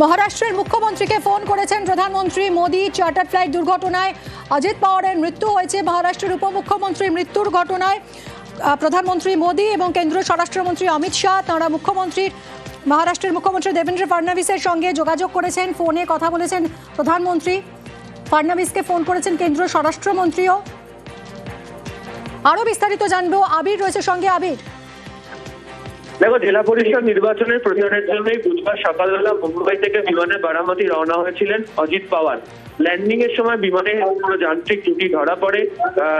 মহারাষ্ট্রের মুখ্যমন্ত্রীকে ফোন করেছেন প্রধানমন্ত্রী মোদী। চার্টার ফ্লাইট দুর্ঘটনায় অজিত পাওয়ারের মৃত্যু হয়েছে মহারাষ্ট্রের উপমুখ্যমন্ত্রীর মৃত্যুর ঘটনায়। প্রধানমন্ত্রী মোদী এবং কেন্দ্রীয় স্বরাষ্ট্রমন্ত্রী অমিত শাহ, তাঁরা মুখ্যমন্ত্রীর মহারাষ্ট্রের মুখ্যমন্ত্রী দেবেন্দ্র ফডনবিসের সঙ্গে যোগাযোগ করেছেন, ফোনে কথা বলেছেন প্রধানমন্ত্রী। ফডনবিসকে ফোন করেছেন কেন্দ্রীয় স্বরাষ্ট্রমন্ত্রীও। আরও বিস্তারিত জানব, আবির রয়েছে সঙ্গে আবির। দেখো, জেলা পরিষদ নির্বাচনের প্রচারের জন্যই বুধবার সকালবেলা মুম্বাই থেকে বিমানে বারামতি রওনা হয়েছিলেন অজিত পাওয়ার। ল্যান্ডিং এর সময় বিমানে কোনো যান্ত্রিক ত্রুটি ধরা পড়ে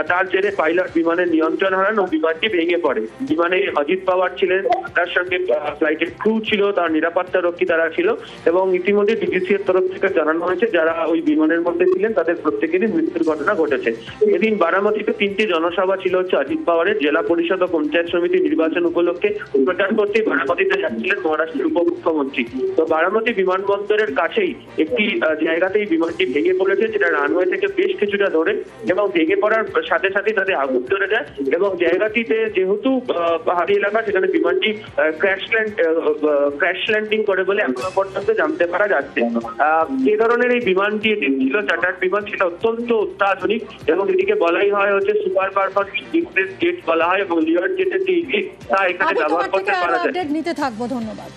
তার জেরে পাইলট বিমানের নিয়ন্ত্রণ হারান ও বিমানটি ভেঙে পড়ে। বিমানে অজিত পাওয়ার ছিলেন, তার সঙ্গে ফ্লাইটের ক্রু ছিল, তার নিরাপত্তা রক্ষী তারা ছিল এবং ইতিমধ্যে ডিজিসি এর তরফ থেকে জানানো হয়েছে, যারা ওই বিমানের মধ্যে ছিলেন, তাদের প্রত্যেকেরই মৃত্যুর ঘটনা ঘটেছে। এদিন বারামতিতে তিনটি জনসভা ছিল হচ্ছে অজিত পাওয়ারের, জেলা পরিষদ ও পঞ্চায়েত সমিতি নির্বাচন উপলক্ষে প্রচার করতে বারামতিতে যাচ্ছিলেন মহারাষ্ট্রের উপমুখ্যমন্ত্রী। তো বারামতি বিমানবন্দরের কাছেই একটি জায়গাতেই বিমানটি ভেঙে পড়েছে যেটা রানওয়ে থেকে বেশ কিছুটা ধরে এবং ভেঙে পড়ার সাথে সাথে তাদের আগুন ধরে যায় এবং জায়গাটিতে যেহেতু পাহাড়ি এলাকা সেখানে বিমানটি ক্র্যাশ ল্যান্ড ক্র্যাশ ল্যান্ডিং করে বলে এখনও পর্যন্ত জানতে পারা যাচ্ছে। যে ধরনের এই বিমানটি ছিল চার্টার বিমান সেটা অত্যন্ত অত্যাধুনিক এবং এটিকে বলাই হয় হচ্ছে সুপার পারফরমেন্স বিজনেস জেট বলা হয় এবং লিওর জেটের যে ইঞ্জিন তা এখানে ব্যবহার করতে পারা যায়। নিতে থাকব ধন্যবাদ।